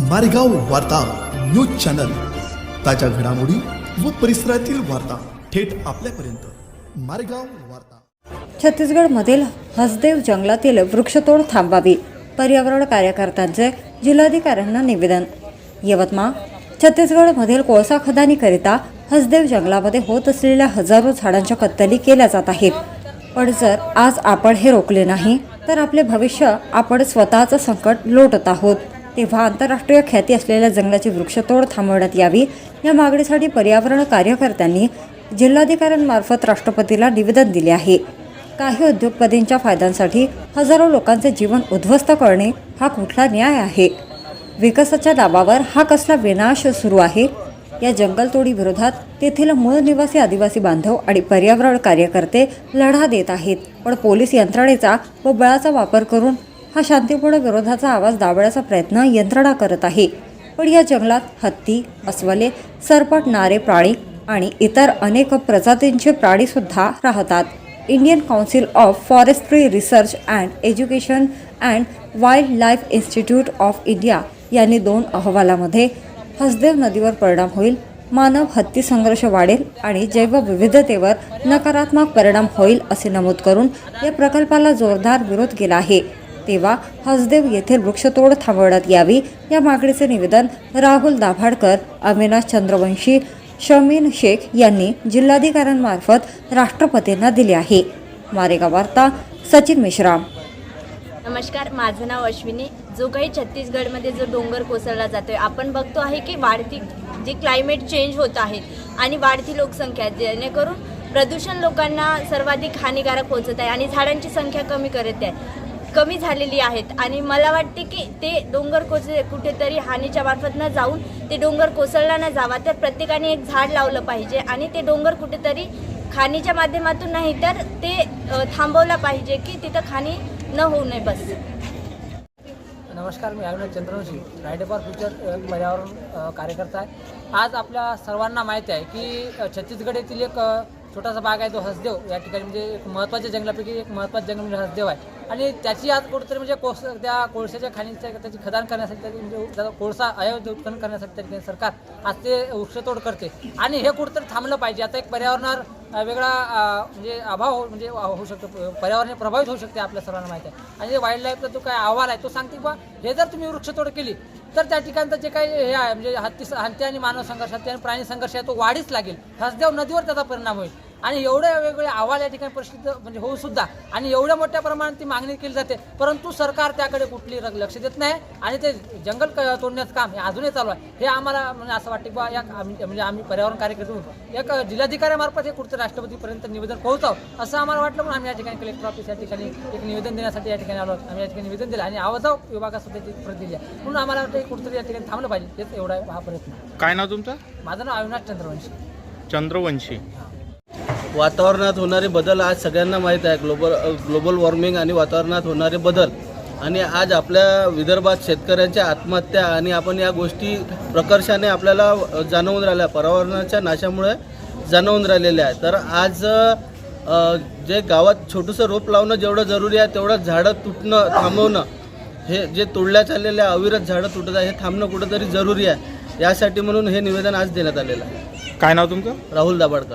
मारेगाव वार्ता news channel. ताज्या घडामोडी व परिसरातील वार्ता थेट आपल्यापर्यंत. मारेगाव वार्ता. छत्तीसगडमधील हसदेव जंगलातील वृक्षतोड थांबावी पर्यावरण कार्यकर्त्यांचे जिल्हाधिकाऱ्यांना निवेदन. यवतमाळ छत्तीसगडमधील कोळसा खदानीकरिता हसदेव जंगलामध्ये होत असलेल्या हजारो झाडांच्या कत्तली केल्या जात आहेत. पण जर आज आपण हे रोखले नाही तर आपले भविष्य आपण स्वतःचं संकट लोटत आहोत. तेव्हा आंतरराष्ट्रीय ख्याती असलेल्या जंगलाची वृक्षतोड थांबवण्यात यावी. या मागणीसाठी पर्यावरण कार्यकर्त्यांनी जिल्हाधिकाऱ्यांमार्फत राष्ट्रपतीला निवेदन दिले आहे. काही उद्योगपतींच्या फायद्यांसाठी हजारो लोकांचे जीवन उद्ध्वस्त करणे हा कुठला न्याय आहे? विकासाच्या दाबावर हा कसला विनाश सुरू आहे? या जंगलतोडी विरोधात तेथील मूळ निवासी आदिवासी बांधव आणि पर्यावरण कार्यकर्ते लढा देत आहेत. पण पोलीस यंत्रणेचा व बळाचा वापर करून हा शांतीपूर्ण विरोधाचा आवाज दाबण्याचा प्रयत्न यंत्रणा करत आहे. पण या जंगलात हत्ती अस्वले सरपट नारे प्राणी आणि इतर अनेक प्रजातींचे प्राणीसुद्धा राहतात. Indian council of forestry research and education and wildlife institute of India यांनी दोन अहवालामध्ये हसदेव नदीवर परिणाम होईल मानव हत्ती संघर्ष वाढेल आणि जैवविविधतेवर नकारात्मक परिणाम होईल असे नमूद करून या प्रकल्पाला जोरदार विरोध केला आहे. तेव्हा हसदेव येथील वृक्षतोड थांबवण्यात यावी. या मागणीचे निवेदन राहुल दाभाडकर अविनाश चंद्रवंशी शमीन शेख यांनी जिल्हाधिकाऱ्यांमार्फत राष्ट्रपतींना दिले आहे. मारेगाव वार्ता सचिन मिश्राम. नमस्कार माझं नाव अश्विनी. जो काही छत्तीसगडमध्ये जो डोंगर कोसळला जातोय आपण बघतो आहे की वाढती जे क्लायमेट चेंज होत आहे आणि वाढती लोकसंख्या जेणेकरून प्रदूषण लोकांना सर्वाधिक हानिकारक पोहोचत आहे आणि झाडांची संख्या कमी करत आहे. कमी झालेली आहेत. आणि मला वाटते की ते डोंगर कोस कुठेतरी हानीच्या मार्फत न जाऊन ते डोंगर कोसळला न जावा. तर प्रत्येकाने एक झाड लावलं पाहिजे आणि ते डोंगर कुठेतरी खाणीच्या माध्यमातून नाही तर ते थांबवला थांबवलं पाहिजे की तिथं खाणी न होऊ नये बस. नमस्कार मी Avinash Chandravanshi rider for future पर्यावरण कार्यकर्ता आहे. आज आपल्या सर्वांना माहिती आहे की छत्तीसगड येथील एक छोटासा भाग आहे तो हसदेव. या ठिकाणी म्हणजे एक महत्त्वाच्या जंगलापैकी एक महत्त्वाचं जंगल म्हणजे हसदेव आहे. आणि त्याची आज कुठेतरी म्हणजे कोस त्या कोळशाच्या खाणीच्या त्याची खदान करण्यासाठी त्याची म्हणजे त्याचा कोळसा अयोध्या उत्खनन करण्यासाठी त्या सरकार आज ते वृक्षतोड करते. आणि हे कुठेतरी थांबलं पाहिजे. आता एक पर्यावरणावर वेगळा म्हणजे अभाव हो- म्हणजे होऊ शकतो. पर्यावरण प्रभावित होऊ शकते आपल्या सर्वांना माहिती आहे. आणि जे वाईल्ड लाईफचा जो काय अहवाल आहे तो सांगते की बा हे जर तुम्ही वृक्षतोड केली तर त्या ठिकाणचं जे काही हे आहे म्हणजे हत्ती हत्ती आणि मानव संघर्ष हत्ती आणि प्राणी संघर्ष आहे तो वाढीच लागेल. हसदेव नदीवर त्याचा परिणाम होईल. आणि एवढे वेगवेगळे अहवाल या ठिकाणी परिस्थिती म्हणजे होऊ सुद्धा आणि एवढ्या मोठ्या प्रमाणात ती मागणी केली जाते. परंतु सरकार त्याकडे कुठली लक्ष देत नाही आणि ते जंगल तोडण्याचं काम हे अजूनही चालू आहे. हे आम्हाला म्हणजे असं वाटतं की बा या आम्ही म्हणजे आम्ही पर्यावरण कार्यकर्ते एक जिल्हाधिकाऱ्यामार्फत हे कुठचं राष्ट्रपतीपर्यंत निवेदन पोहोचावं असं आम्हाला वाटलं. म्हणून आम्ही या ठिकाणी कलेक्टर ऑफिस या ठिकाणी एक निवेदन देण्यासाठी या ठिकाणी आलो. आम्ही या ठिकाणी निवेदन दिलं आणि आवाजाव विभागात सुद्धा ती प्रत दिली आहे म्हणून आम्हाला वाटतं की कुठेतरी या ठिकाणी थांबलं पाहिजे. तेच एवढा हा प्रयत्न. काय नाव तुमचं? माझं नाव अविनाश चंद्रवंशी. चंद्रवंशी. वातावरणात होणारे बदल आज सगळ्यांना माहीत आहे. ग्लोबल ग्लोबल वॉर्मिंग आणि वातावरणात होणारे बदल. आणि आज आपल्या विदर्भात शेतकऱ्यांच्या आत्महत्या आणि आपण या गोष्टी प्रकर्षाने आपल्याला जाणवून राहिल्या. पर्यावरणाच्या नाशामुळे जाणवून राहिलेल्या आहे तर आज जे गावात छोटंसं रोप लावणं जेवढं जरुरी आहे तेवढं झाडं तुटणं थांबवणं हे जे तोडल्या चाललेल्या अविरत झाडं तुटत आहे हे थांबणं कुठंतरी जरुरी आहे. यासाठी म्हणून हे निवेदन आज देण्यात आलेलं आहे. काय नाव तुमचं? राहुल दाभाडकर.